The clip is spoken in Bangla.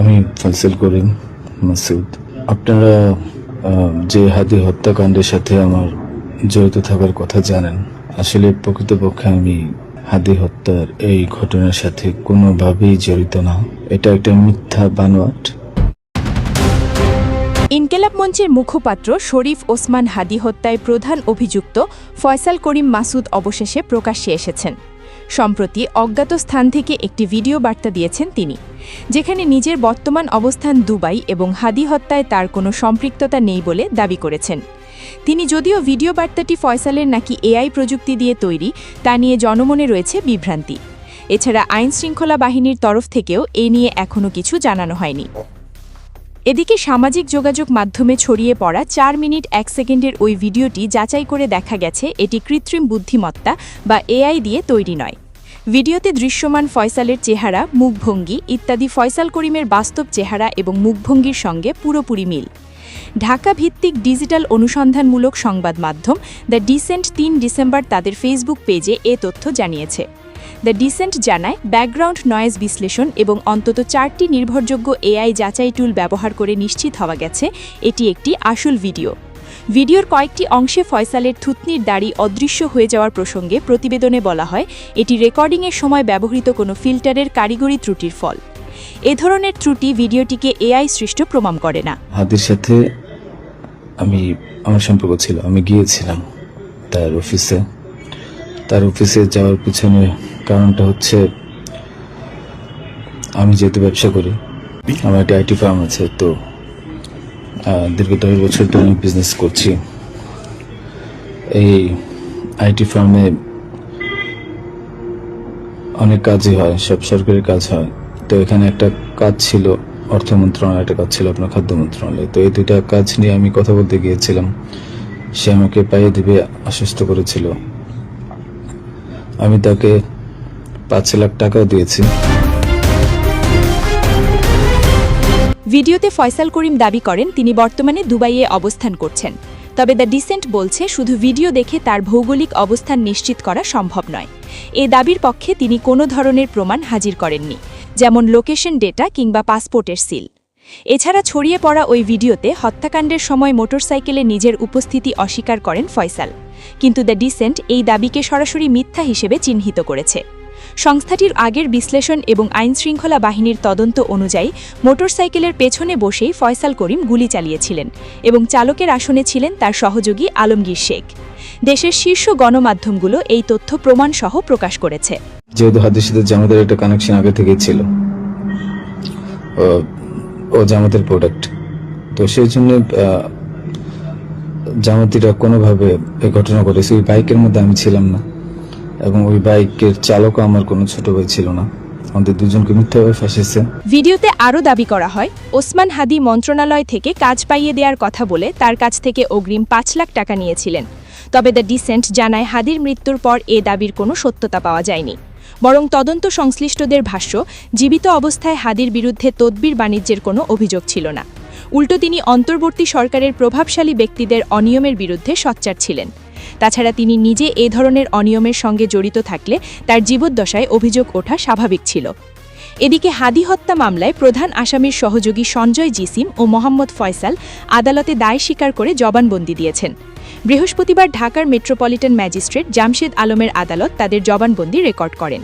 আমি ফয়সাল করিম মাসুদ। আপনারা যে হাদি হত্যাকাণ্ডের সাথে আমার জড়িত থাকার কথা জানেন, আসলে প্রকৃতপক্ষে আমি হাদি হত্যার এই ঘটনার সাথে কোনোভাবেই জড়িত না। এটা একটা মিথ্যা বানোয়াট। ইনকেলাব মঞ্চের মুখপাত্র শরীফ ওসমান হাদি হত্যায় প্রধান অভিযুক্ত ফয়সাল করিম মাসুদ অবশেষে প্রকাশ্যে এসেছেন। সম্প্রতি অজ্ঞাত স্থান থেকে একটি ভিডিও বার্তা দিয়েছেন তিনি, যেখানে নিজের বর্তমান অবস্থান দুবাই এবং হাদি হত্যায় তার কোনো সম্পৃক্ততা নেই বলে দাবি করেছেন। তিনি যদিও ভিডিও বার্তাটি ফয়সালের নাকি এআই প্রযুক্তি দিয়ে তৈরি, তা নিয়ে জনমনে রয়েছে বিভ্রান্তি। এছাড়া আইনশৃঙ্খলা বাহিনীর তরফ থেকেও এ নিয়ে এখনও কিছু জানানো হয়নি। এদিকে সামাজিক যোগাযোগ মাধ্যমে ছড়িয়ে পড়া চার মিনিট এক সেকেন্ডের ওই ভিডিওটি যাচাই করে দেখা গেছে, এটি কৃত্রিম বুদ্ধিমত্তা বা এআই দিয়ে তৈরি নয়। ভিডিওতে দৃশ্যমান ফয়সালের চেহারা, মুখভঙ্গি ইত্যাদি ফয়সাল করিমের বাস্তব চেহারা এবং মুখভঙ্গির সঙ্গে পুরোপুরি মিল। ঢাকা ভিত্তিক ডিজিটাল অনুসন্ধানমূলক সংবাদ মাধ্যম দ্য ডিসেন্ট তিন ডিসেম্বর তাদের ফেসবুক পেজে এ তথ্য জানিয়েছে। দ্য ডিসেন্ট জানায়, ব্যাকগ্রাউন্ড নয়েজ বিশ্লেষণ এবং অন্তত চারটি নির্ভরযোগ্য এআই যাচাই টুল ব্যবহার করে নিশ্চিত হওয়া গেছে। এটি একটি আসল ভিডিও। ভিডিওর কয়েকটি অংশে ফয়সালের থুতনির দাড়ি অদৃশ্য হয়ে যাওয়ার প্রসঙ্গে প্রতিবেদনে বলা হয়, এটি রেকর্ডিংয়ের সময় ব্যবহৃত কোনো ফিল্টারের কারিগরি ত্রুটির ফল। এ ধরনের ত্রুটি ভিডিওটিকে এআই সৃষ্ট প্রমাণ করে না। হাদির সাথে আমি, আমার সম্পর্ক ছিল, আমি গিয়েছিলাম তার অফিসে। তার অফিসে যাওয়ার পিছনে কারণটা হচ্ছে আমি যেহেতু ব্যবসা করি, আমার একটা আইটি ফার্ম আছে, তো দীর্ঘ দশ বছর ধরে আমি বিজনেস করছি। এই আইটি ফার্মে অনেক কাজই হয়, সব সরকারি কাজ হয়। তো এখানে একটা কাজ ছিল, অর্থ মন্ত্রণালয়, একটা কাজ ছিল আপনার খাদ্য মন্ত্রণালয়। তো এই দুইটা কাজ নিয়ে আমি কথা বলতে গিয়েছিলাম। সে আমাকে পাইয়ে দিবে, আশ্বস্ত করেছিল। আমি তাকে পাঁচ লাখ টাকাও দিয়েছি। ভিডিওতে ফয়সাল করিম দাবি করেন, তিনি বর্তমানে দুবাইয়ে অবস্থান করছেন। তবে দ্য ডিসেন্ট বলছে, শুধু ভিডিও দেখে তার ভৌগোলিক অবস্থান নিশ্চিত করা সম্ভব নয়। এ দাবির পক্ষে তিনি কোনো ধরনের প্রমাণ হাজির করেননি, যেমন লোকেশন ডেটা কিংবা পাসপোর্টের সিল। এছাড়া ছড়িয়ে পড়া ওই ভিডিওতে হত্যাকাণ্ডের সময় মোটরসাইকেলে নিজের উপস্থিতি অস্বীকার করেন ফয়সাল। কিন্তু দ্য ডিসেন্ট এই দাবিকে সরাসরি মিথ্যা হিসেবে চিহ্নিত করেছে। সংস্থাটির আগের বিশ্লেষণ এবং আইনশৃঙ্খলা বাহিনীর তদন্ত অনুযায়ী মোটরসাইকেলের পেছনে বসেই ফয়সাল করিম গুলি চালিয়েছিলেন এবং চালকের আসনে ছিলেন তার সহযোগী আলমগীর শেখ। দেশের শীর্ষ গণমাধ্যমগুলো এই তথ্য প্রমাণসহ প্রকাশ করেছে। যেহেতু হাদির জামাতের একটা কানেকশন আগে থেকেই ছিল, ও- জামাতের প্রোডাক্ট তো সেই জন্য জামাতিরা কোনোভাবে এই ঘটনা ঘটেছে। ওই বাইকের মধ্যে আমি ছিলাম না। এবং ওই বাইকের চালকও আমার কোনো ছোট ভাই ছিল না। আমাদের দুজনকে মিথ্যাভাবে ফাঁসিয়েছে। ভিডিওতে আরও দাবি করা হয়, ওসমান হাদি মন্ত্রণালয় থেকে কাজ পাইয়ে দেওয়ার কথা বলে তার কাছ থেকে অগ্রিম পাঁচ লাখ টাকা নিয়েছিলেন। তবে দ্য ডিসেন্ট জানায় হাদির মৃত্যুর পর এ দাবির কোনো সত্যতা পাওয়া যায়নি। বরং তদন্ত সংশ্লিষ্টদের ভাষ্য, জীবিত অবস্থায় হাদির বিরুদ্ধে তদবির বাণিজ্যের কোনো অভিযোগ ছিল না। উল্টো তিনি অন্তর্বর্তী সরকারের প্রভাবশালী ব্যক্তিদের অনিয়মের বিরুদ্ধে সোচ্চার ছিলেন। তাছাড়া তিনি নিজে এ ধরনের অনিয়মের সঙ্গে জড়িত থাকলে তার জীবদ্দশায় অভিযোগ ওঠা স্বাভাবিক ছিল। এদিকে হাদি হত্যা মামলায় প্রধান আসামির সহযোগী সঞ্জয় জিসিম ও মোহাম্মদ ফয়সাল আদালতে দায় স্বীকার করে জবানবন্দি দিয়েছেন। বৃহস্পতিবার ঢাকার মেট্রোপলিটন ম্যাজিস্ট্রেট জামশেদ আলমের আদালত তাদের জবানবন্দি রেকর্ড করেন।